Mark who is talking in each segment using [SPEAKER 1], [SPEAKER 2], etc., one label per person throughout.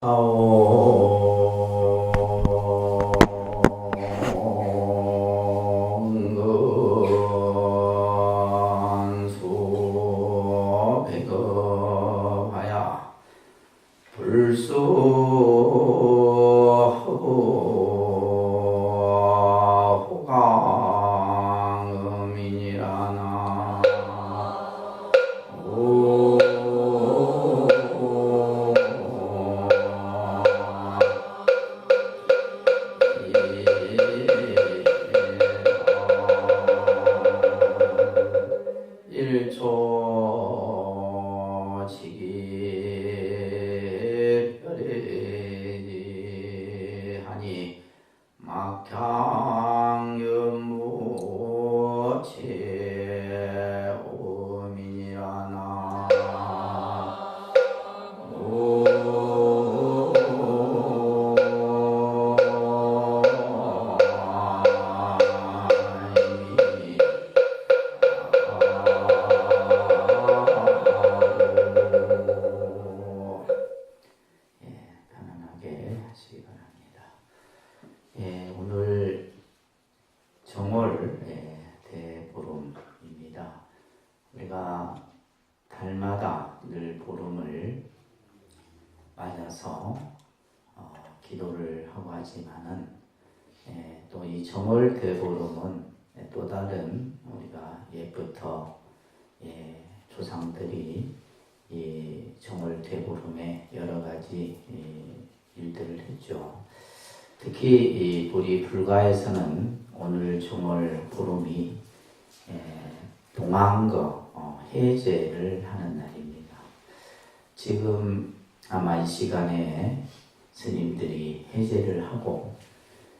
[SPEAKER 1] 사옹 일초 지기 달마다 늘 보름을 맞아서 어, 기도를 하고 하지만은 예, 또이 정월 대보름은 예, 또 다른 우리가 옛부터 예, 조상들이 이 정월 대보름에 여러 가지 이 일들을 했죠. 특히 이 우리 불가에서는 오늘 정월 보름이 예, 동안거 어, 해제를 하는 날입니다. 지금 아마 이 시간에 스님들이 해제를 하고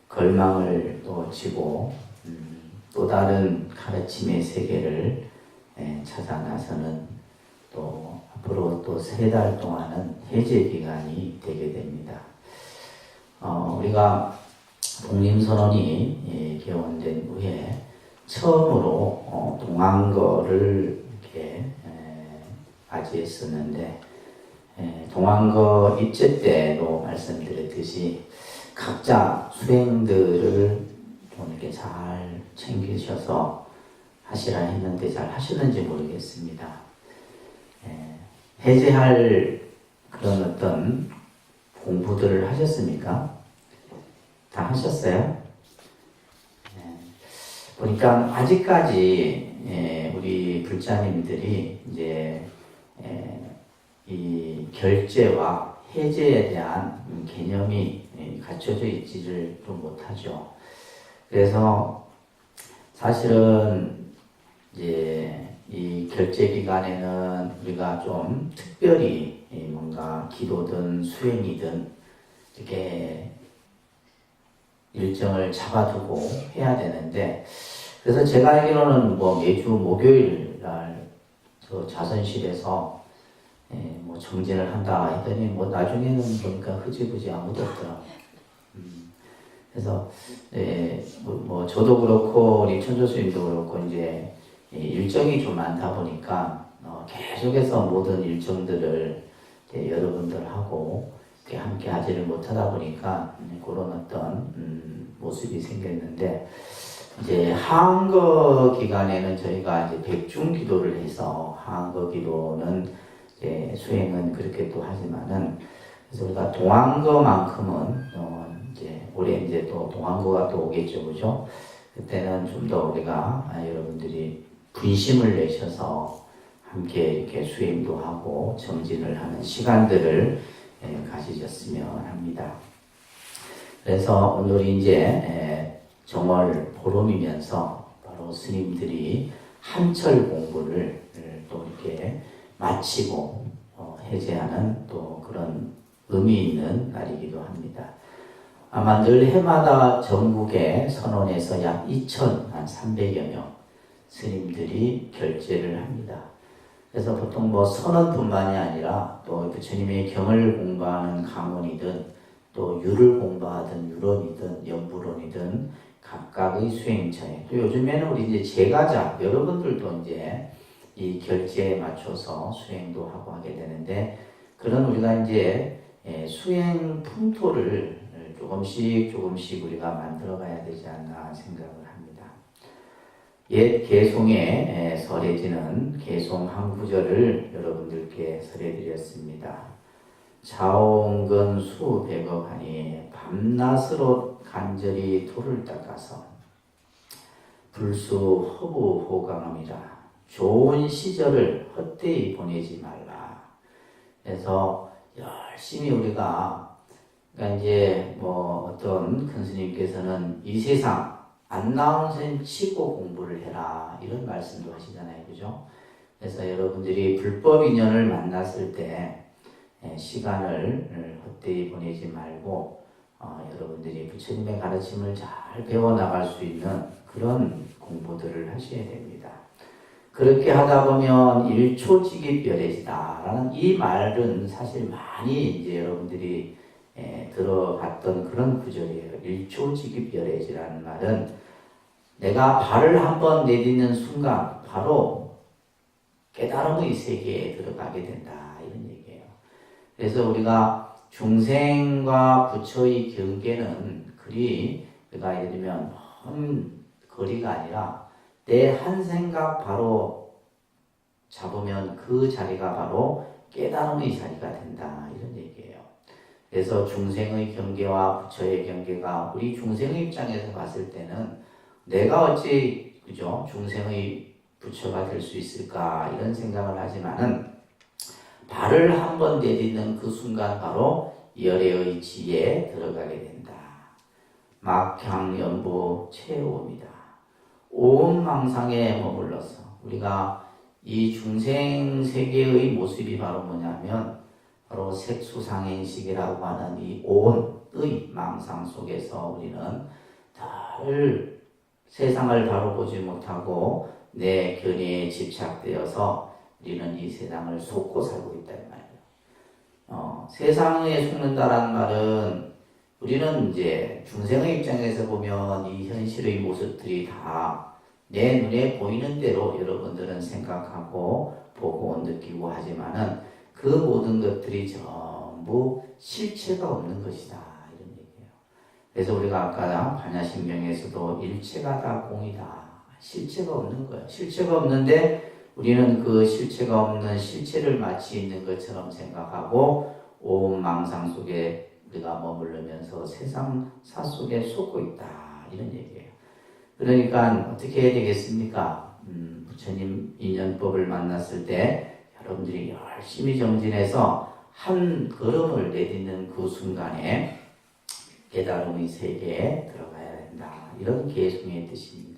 [SPEAKER 1] 걸망을 또 지고 음, 또 다른 가르침의 세계를 예, 찾아 나서는 또 앞으로 또 세 달 동안은 해제 기간이 되게 됩니다. 어, 우리가 독립선언이 예, 개원된 후에 처음으로 어, 동안거를 이렇게 에, 맞이했었는데 에, 동안거 입제 때도 말씀드렸듯이 각자 수행들을 좀 이렇게 잘 챙기셔서 하시라 했는데 잘 하시는지 모르겠습니다. 에, 해제할 그런 어떤 공부들을 하셨습니까? 다 하셨어요? 예. 보니까 아직까지 예, 우리 불자님들이 이제 예, 이 결제와 해제에 대한 개념이 예, 갖춰져 있지를 또 못하죠. 그래서 사실은 이제 이 결제 기간에는 우리가 좀 특별히 이 뭔가 기도든 수행이든 이렇게 일정을 잡아두고 해야 되는데 그래서 제가 알기로는 뭐 매주 목요일 날 저 자선실에서 예, 뭐 정진을 한다 했더니 뭐 나중에는 보니까 흐지부지 아무도 없더라고요. 음, 그래서 예, 뭐, 뭐 저도 그렇고 우리 천조수님도 그렇고 이제 이 일정이 좀 많다 보니까 어, 계속해서 모든 일정들을 이제 여러분들하고 함께 하지를 못하다 보니까 음, 그런 어떤 음, 모습이 생겼는데 이제 하한거 기간에는 저희가 이제 백중 기도를 해서 하한거 기도는 이제 수행은 그렇게 또 하지만은 그래서 우리가 동안거만큼은 어 이제 올해 이제 또 동안거가 또 오겠죠, 그죠? 그때는 좀 더 우리가 아, 여러분들이 분심을 내셔서 함께 이렇게 수행도 하고 정진을 하는 시간들을 예, 가지셨으면 합니다. 그래서 오늘이 이제 예, 정월 보름이면서 바로 스님들이 한철 공부를 예, 또 이렇게 마치고 어, 해제하는 또 그런 의미 있는 날이기도 합니다. 아마 늘 해마다 전국에 선원에서 약 2,300여 명 스님들이 결제를 합니다. 그래서 보통 뭐 선언뿐만이 아니라 또 부처님의 경을 공부하는 강원이든 또 유를 공부하든 유론이든 연부론이든 각각의 수행처에 또 요즘에는 우리 이제 제가자 여러분들도 이제 이 결제에 맞춰서 수행도 하고 하게 되는데 그런 우리가 이제 예, 수행 풍토를 조금씩 조금씩 우리가 만들어가야 되지 않나 생각을 합니다. 옛 개송에 설해지는 개송 한 구절을 여러분들께 설해드렸습니다. 자옹근 수백억하니 밤낮으로 간절히 돌을 닦아서 불수 허부 호강함이라 좋은 시절을 헛되이 보내지 말라. 그래서 열심히 우리가 그러니까 이제 뭐 어떤 큰 스님께서는 이 세상 안 나온 셈 치고 공부를 해라 이런 말씀도 하시잖아요, 그죠? 그래서 여러분들이 불법 인연을 만났을 때 예, 시간을 헛되이 보내지 말고 어, 여러분들이 부처님의 가르침을 잘 배워 나갈 수 있는 그런 공부들을 하셔야 됩니다. 그렇게 하다 보면 일초직입별해지다라는 이 말은 사실 많이 이제 여러분들이 예, 들어봤던 그런 구절이에요. 일초직입별해지라는 말은 내가 발을 한번 내딛는 순간 바로 깨달음의 세계에 들어가게 된다 이런 얘기예요. 그래서 우리가 중생과 부처의 경계는 그리 우리가 예를 들면 먼 거리가 아니라 내 한 생각 바로 잡으면 그 자리가 바로 깨달음의 자리가 된다. 이런 얘기예요. 그래서 중생의 경계와 부처의 경계가 우리 중생의 입장에서 봤을 때는 내가 어찌 그죠? 중생의 부처가 될 수 있을까? 이런 생각을 하지만은 발을 한 번 내딛는 그 순간 바로 열애의 지에 들어가게 된다. 막향연부 최오입니다. 온 망상에 머물러서 우리가 이 중생 세계의 모습이 바로 뭐냐면 바로 색수상행식이라고 하는 이 온의 망상 속에서 우리는 늘 세상을 바로 보지 못하고 내 견해에 집착되어서 우리는 이 세상을 속고 살고 있다 이 말이에요. 어, 세상에 속는다라는 말은 우리는 이제 중생의 입장에서 보면 이 현실의 모습들이 다 내 눈에 보이는 대로 여러분들은 생각하고 보고 느끼고 하지만은 그 모든 것들이 전부 실체가 없는 것이다 이런 얘기예요. 그래서 우리가 아까 반야신경에서도 일체가 다 공이다 실체가 없는 거예요. 실체가 없는데 우리는 그 실체가 없는 실체를 마치 있는 것처럼 생각하고 온 망상 속에 우리가 머무르면서 세상 사 속에 속고 있다 이런 얘기예요. 그러니까 어떻게 해야 되겠습니까? 음, 부처님 인연법을 만났을 때 여러분들이 열심히 정진해서 한 걸음을 내딛는 그 순간에 깨달음의 세계에 들어가야 된다. 이런 계승의 뜻입니다.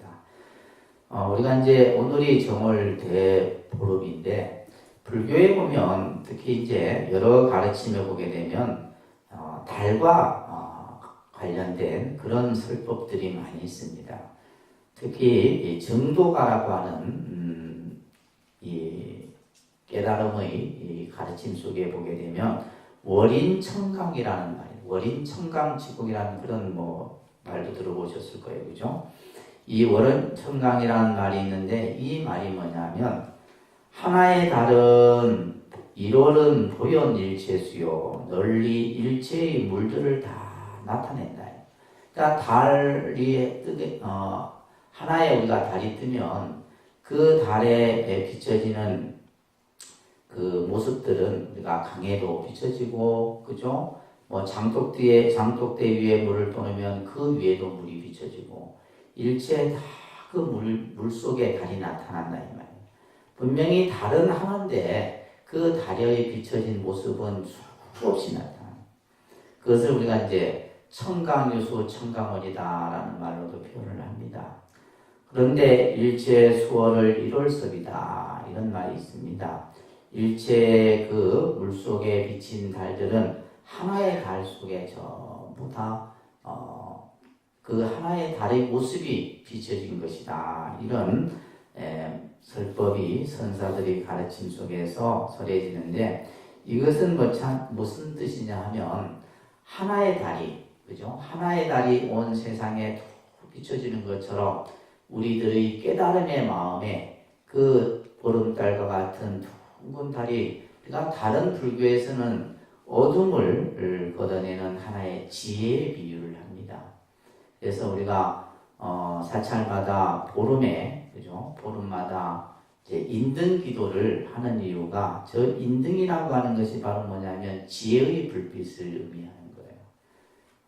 [SPEAKER 1] 어, 우리가 이제 오늘이 정월 대보름인데 불교에 보면 특히 이제 여러 가르침을 보게 되면 어, 달과 어, 관련된 그런 설법들이 많이 있습니다. 특히 정도가라고 하는 음, 이 깨달음의 이 가르침 속에 보게 되면 월인청강이라는 말, 월인청강지국이라는 그런 뭐 말도 들어보셨을 거예요, 그죠? 이 월인청강이라는 말이 있는데 이 말이 뭐냐면 하나의 달은 1월은 보현 일체수요 널리 일체의 물들을 다 나타낸다. 그러니까 달이 뜨게 어, 하나의 우리가 달이 뜨면 그 달에 비춰지는 그 모습들은 우리가 강에도 비춰지고 그죠? 뭐 장독대에 장독대 위에 물을 떠놓으면 그 위에도 물이 비춰지고 일체 다그 물 물 속에 달이 나타난다 이 말이에요. 분명히 달은 하나인데 그 달에 비춰진 모습은 수없이 나타나. 그것을 우리가 이제 청강유수 청강월이다라는 말로도 표현을 합니다. 그런데 일체 수월을 이룰섭이다 이런 말이 있습니다. 일체 그 물속에 비친 달들은 하나의 달 속에 전부 다, 어, 그 하나의 달의 모습이 비춰진 것이다. 이런, 에, 설법이 선사들이 가르침 속에서 설해지는데 이것은 뭐 참, 무슨 뜻이냐 하면 하나의 달이, 그죠? 하나의 달이 온 세상에 비춰지는 것처럼 우리들의 깨달음의 마음에 그 보름달과 같은 둥근 달이 그러니까 다른 불교에서는 어둠을 걷어내는 하나의 지혜의 비유를 합니다. 그래서 우리가 어, 사찰마다 보름에 그죠? 보름마다 이제 인등 기도를 하는 이유가 저 인등이라고 하는 것이 바로 뭐냐면 지혜의 불빛을 의미하는 거예요.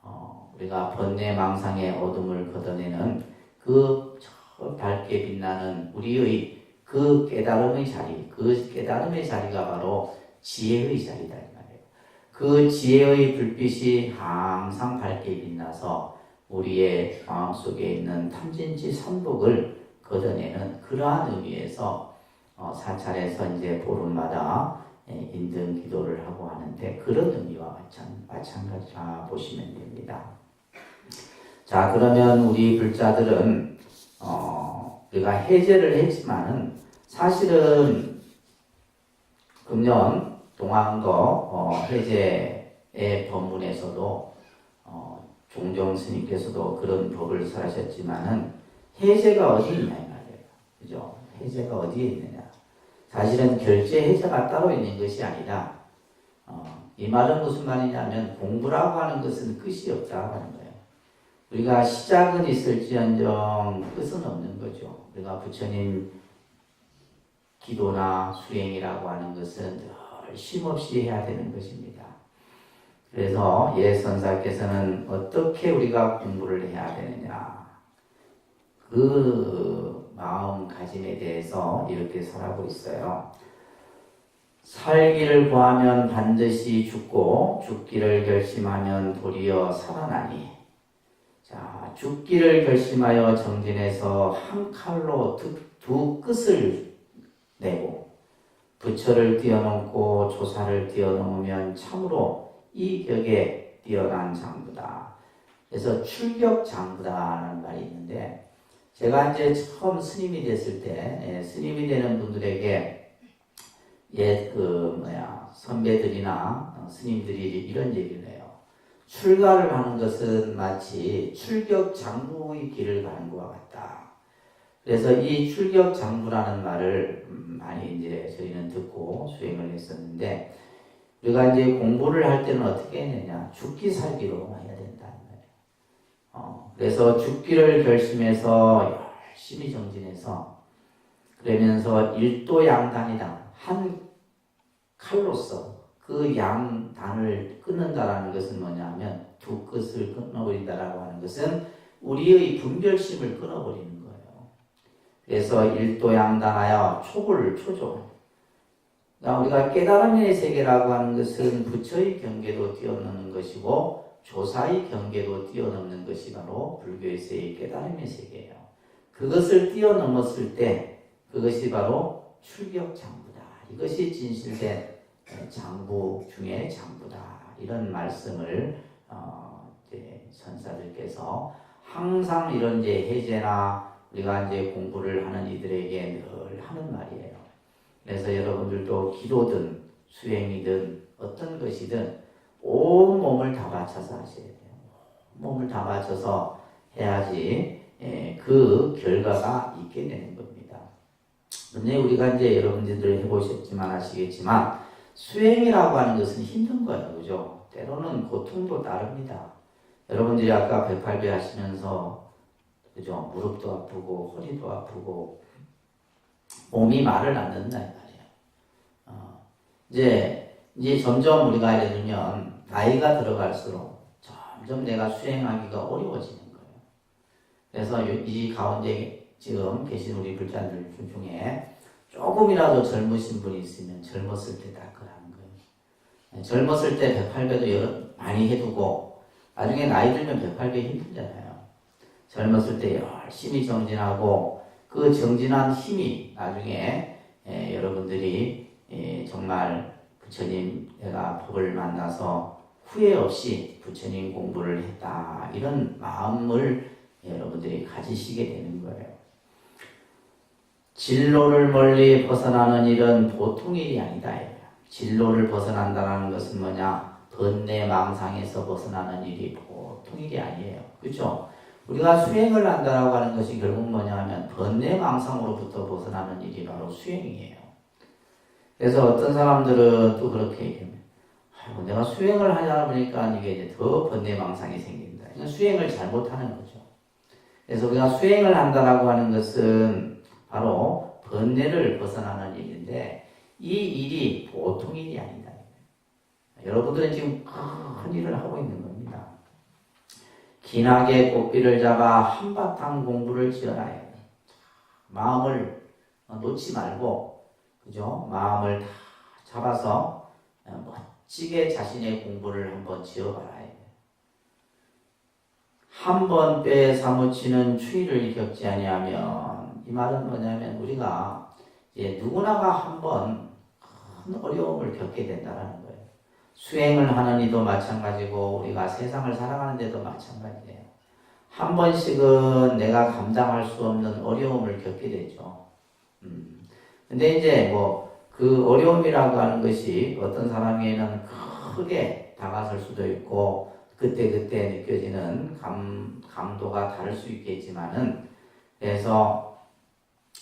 [SPEAKER 1] 어, 우리가 번뇌 망상의 어둠을 걷어내는 그저 밝게 빛나는 우리의 그 깨달음의 자리, 그 깨달음의 자리가 바로 지혜의 자리다 이 말이에요. 그 지혜의 불빛이 항상 밝게 빛나서 우리의 마음 속에 있는 탐진치 선복을 걷어내는 그러한 의미에서 어, 사찰에서 이제 보름마다 예, 인등 기도를 하고 하는데 그런 의미와 마찬, 마찬 가지라 보시면 됩니다. 자 그러면 우리 불자들은 어, 우리가 해제를 했지만은 사실은 금년 동안거 어, 해제의 법문에서도 어, 종종 스님께서도 그런 법을 설하셨지만은 해제가 어디 있냐 이 말이에요. 그죠? 해제가 어디에 있느냐. 사실은 결제 해제가 따로 있는 것이 아니라 어, 이 말은 무슨 말이냐면 공부라고 하는 것은 끝이 없다고 하는 거예요. 우리가 시작은 있을지언정 끝은 없는 거죠. 우리가 부처님 기도나 수행이라고 하는 것은 늘 쉼없이 해야 되는 것입니다. 그래서 예선사께서는 어떻게 우리가 공부를 해야 되느냐 그 마음가짐에 대해서 이렇게 설하고 있어요. 살기를 구하면 반드시 죽고 죽기를 결심하면 도리어 살아나니 자 죽기를 결심하여 정진해서 한 칼로 두, 두 끝을 내고 부처를 뛰어넘고 조사를 뛰어넘으면 참으로 이 격에 뛰어난 장부다. 그래서 출격 장부다라는 말이 있는데 제가 이제 처음 스님이 됐을 때 예, 스님이 되는 분들에게 옛그 뭐야 선배들이나 어, 스님들이 이런 얘기를 해요. 출가를 하는 것은 마치 출격 장부의 길을 가는 것과 같다. 그래서 이 출격 장부라는 말을 음, 많이 이제 저희는 듣고 수행을 했었는데 우리가 이제 공부를 할 때는 어떻게 했느냐 죽기 살기로 해야 된다는 거예요. 어, 그래서 죽기를 결심해서 열심히 정진해서 그러면서 일도 양단이다 한 칼로서 그 양단을 끊는다라는 것은 뭐냐면 두 끝을 끊어버린다라고 하는 것은 우리의 분별심을 끊어버리는 거예요. 그래서 일도 양단하여 촉을 초조 우리가 깨달음의 세계라고 하는 것은 부처의 경계도 뛰어넘는 것이고 조사의 경계도 뛰어넘는 것이 바로 불교에서의 깨달음의 세계예요. 그것을 뛰어넘었을 때 그것이 바로 출격 장부다. 이것이 진실된 장부 중의 장부다. 이런 말씀을 어, 선사들께서 항상 이런 이제 해제나 우리가 이제 공부를 하는 이들에게 늘 하는 말이에요. 그래서 여러분들도 기도든 수행이든 어떤 것이든 온 몸을 다 바쳐서 하셔야 돼요. 몸을 다 바쳐서 해야지 예, 그 결과가 있게 되는 겁니다. 근데 우리가 이제 여러분들이 해보셨지만 아시겠지만 수행이라고 하는 것은 힘든 거예요. 그죠? 때로는 고통도 따릅니다. 여러분들이 아까 108배 하시면서 그죠? 무릎도 아프고 허리도 아프고 몸이 말을 안 말이에요. 어, 이제 이제 점점 우리가 들면 나이가 들어갈수록 점점 내가 수행하기가 어려워지는 거예요. 그래서 이 가운데 지금 계신 우리 불자들 중에 조금이라도 젊으신 분이 있으면 젊었을 때 닦으라는 거예요. 네, 젊었을 때 108배도 여러, 많이 해두고 나중에 나이 들면 108배 힘들잖아요. 젊었을 때 열심히 정진하고 그 정진한 힘이 나중에 에, 여러분들이 에, 정말 부처님 내가 법을 만나서 후회 없이 부처님 공부를 했다 이런 마음을 여러분들이 가지시게 되는 거예요. 진로를 멀리 벗어나는 일은 보통 일이 아니다. 진로를 벗어난다는 것은 뭐냐? 번뇌 망상에서 벗어나는 일이 보통 일이 아니에요. 그렇죠? 우리가 수행을 한다라고 하는 것이 결국 뭐냐 하면 번뇌 망상으로부터 벗어나는 일이 바로 수행이에요. 그래서 어떤 사람들은 또 그렇게 얘기합니다. 아이고, 내가 수행을 하다 보니까 이게 이제 더 번뇌망상이 생긴다. 이건 수행을 잘못하는 거죠. 그래서 우리가 수행을 한다라고 하는 것은 바로 번뇌를 벗어나는 일인데 이 일이 보통 일이 아니다. 여러분들은 지금 큰 일을 하고 있는 겁니다. 기나게 꽃비를 잡아 한바탕 공부를 지어라. 해요. 마음을 놓지 말고, 그죠? 마음을 다 잡아서 멋지게 자신의 공부를 한번 지어봐라. 해요. 한번 뼈에 사무치는 추위를 겪지 아니하면 이 말은 뭐냐면 우리가 이제 누구나가 한 번 큰 어려움을 겪게 된다는 거예요. 수행을 하는 이도 마찬가지고 우리가 세상을 살아가는 데도 마찬가지예요. 한 번씩은 내가 감당할 수 없는 어려움을 겪게 되죠. 음. 근데 이제 뭐 그 어려움이라고 하는 것이 어떤 사람에게는 크게 다가설 수도 있고 그때그때 느껴지는 감, 감도가 다를 수 있겠지만은 그래서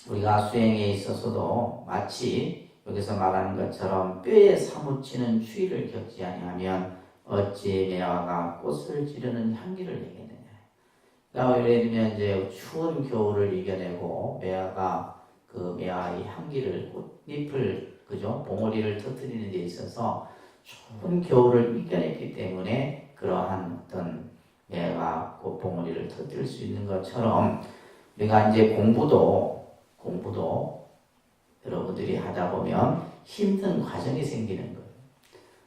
[SPEAKER 1] 우리가 수행에 있어서도 마치 여기서 말하는 것처럼 뼈에 사무치는 추위를 겪지 아니하면 어찌 매화가 꽃을 지르는 향기를 내겠느냐. 그러니까 예를 들면 이제 추운 겨울을 이겨내고 매화가 그 매화의 향기를 꽃잎을 그죠 봉오리를 터뜨리는 데 있어서 추운 겨울을 이겨냈기 때문에 그러한 어떤 매화 꽃봉오리를 터뜨릴 수 있는 것처럼 우리가 이제 공부도 공부도 여러분들이 하다 보면 힘든 과정이 생기는 거예요.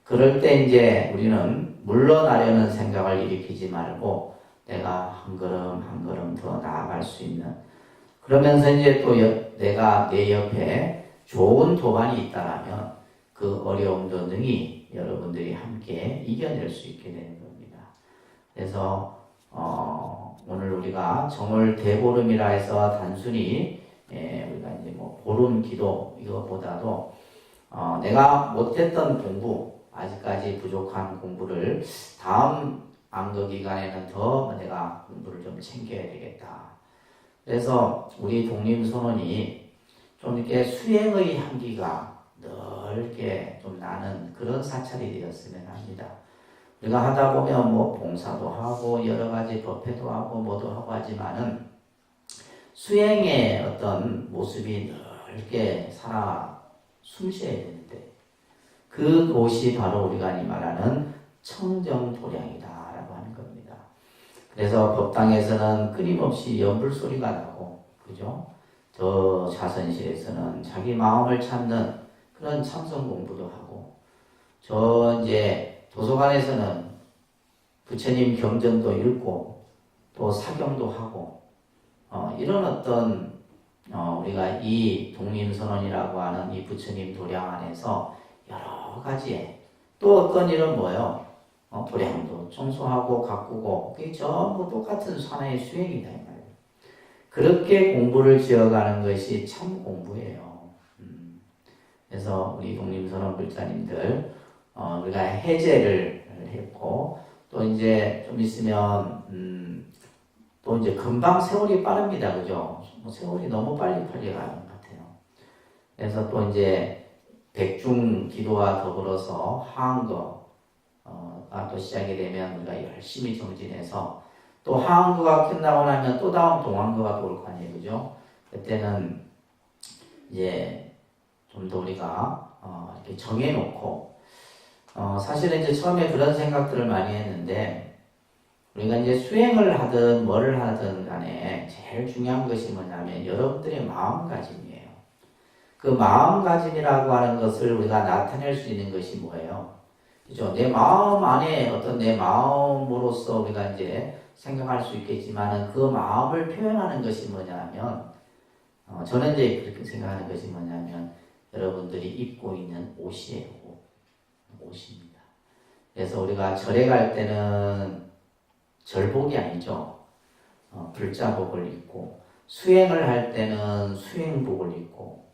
[SPEAKER 1] 그럴 때 이제 우리는 물러나려는 생각을 일으키지 말고 내가 한 걸음 한 걸음 더 나아갈 수 있는 그러면서 이제 또 여, 내가 내 옆에 좋은 도반이 있다라면 그 어려움도 능히 여러분들이 함께 이겨낼 수 있게 되는 겁니다. 그래서 어, 오늘 우리가 정월 대보름이라 해서 단순히 예, 우리가 이제 뭐 보름 기도 이것보다도 어, 내가 못했던 공부 아직까지 부족한 공부를 다음 안거 기간에는 더 내가 공부를 좀 챙겨야 되겠다. 그래서 우리 독립선언이 좀 이렇게 수행의 향기가 넓게 좀 나는 그런 사찰이 되었으면 합니다. 우리가 하다 보면 뭐 봉사도 하고 여러 가지 법회도 하고 뭐도 하고 하지만은 수행의 어떤 모습이 넓게 살아 숨쉬어야 되는데 그곳이 바로 우리가 이 말하는 겁니다. 그래서 법당에서는 끊임없이 연불 소리가 나고 그죠? 저 자선실에서는 자기 마음을 찾는 그런 참선 공부도 하고 저 이제 도서관에서는 부처님 경전도 읽고 또 사경도 하고 어, 이런 어떤 어, 우리가 이 독림선언이라고 하는 이 부처님 도량 안에서 여러 가지의 또 어떤 일은 뭐예요? 어, 도량도 청소하고 가꾸고 그게 전부 똑같은 산의 수행이다 이 말이에요. 그렇게 공부를 지어가는 것이 참 공부예요. 음. 그래서 우리 독림선언 불자님들 어, 우리가 해제를 했고 또 이제 좀 있으면 음, 또 이제 금방 세월이 빠릅니다. 그죠? 뭐 세월이 너무 빨리 빨리 가는 것 같아요. 그래서 또 이제 백중 기도와 더불어서 하한거 가또 시작이 되면 우리가 열심히 정진해서 또 하한거가 끝나고 나면 또 다음 동한거가 올거 아니에요. 그죠? 그때는 이제 좀 더 우리가 어, 이렇게 정해놓고 어, 사실은 이제 처음에 그런 생각들을 많이 했는데 우리가 이제 수행을 하든 뭐를 하든 간에 제일 중요한 것이 뭐냐면 여러분들의 마음가짐이에요. 그 마음가짐이라고 하는 것을 우리가 나타낼 수 있는 것이 뭐예요? 그죠? 내 마음 안에 어떤 내 마음으로서 우리가 이제 생각할 수 있겠지만은 그 마음을 표현하는 것이 뭐냐면 어, 저는 이제 그렇게 생각하는 것이 뭐냐면 여러분들이 입고 있는 옷이에요. 옷. 옷입니다. 그래서 우리가 절에 갈 때는 절복이 아니죠. 어, 불자복을 입고 수행을 할 때는 수행복을 입고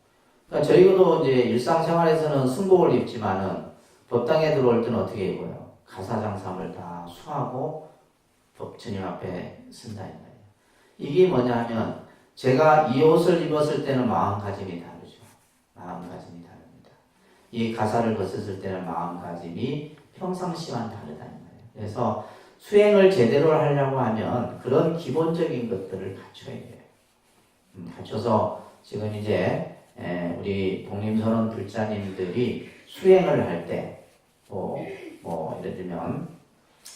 [SPEAKER 1] 그러니까 저희도 이제 일상생활에서는 승복을 입지만은 법당에 들어올 때는 어떻게 입어요? 가사장삼을 다 수하고 법주님 앞에 쓴다 이 말이에요. 이게 뭐냐면 제가 이 옷을 입었을 때는 마음가짐이 다르죠. 마음가짐이 다릅니다. 이 가사를 벗었을 때는 마음가짐이 평상시와는 다르다는 거예요. 그래서 수행을 제대로 하려고 하면 그런 기본적인 것들을 갖춰야 돼요. 음, 갖춰서 지금 이제 에, 우리 독림선언 불자님들이 수행을 할 때, 뭐, 뭐, 예를 들면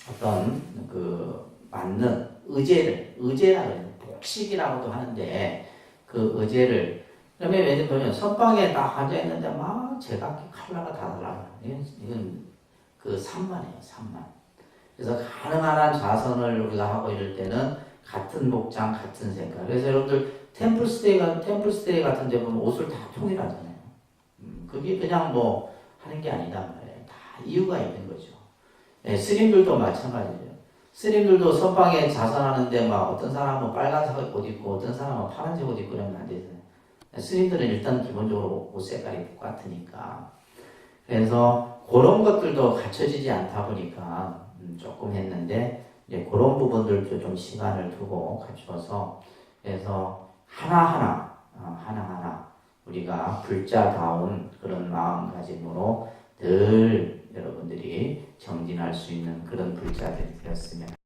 [SPEAKER 1] 어떤 그 맞는 의제를, 의제라 그래요. 복식이라고도 하는데 그 의제를 그러면 예를 들면 선방에 딱 앉아 있는데 막 제각기 칼라가 다 달라. 이건, 이건 그 산만이에요, 산만. 그래서 가능한 한 자선을 우리가 하고 이럴 때는 같은 복장, 같은 색깔. 그래서 여러분들 템플스테이 템플스테이 같은 데 보면 옷을 다 통일하잖아요. 음, 그게 그냥 뭐 하는 게 아니다 말 이유가 있는 거죠. 네, 스님들도 마찬가지예요. 스님들도 선방에 자선하는데 막 어떤 사람은 빨간색 옷 입고 어떤 사람은 파란색 옷 입고 그러면 안 되잖아요. 스님들은 일단 기본적으로 옷 색깔이 똑같으니까. 그래서 그런 것들도 갖춰지지 않다 보니까 음, 조금 했는데 이제 그런 부분들도 좀 시간을 두고 갖춰서 그래서 하나하나 어, 하나하나 우리가 불자다운 그런 마음가짐으로 늘 여러분들이 정진할 수 있는 그런 불자들이 되었으면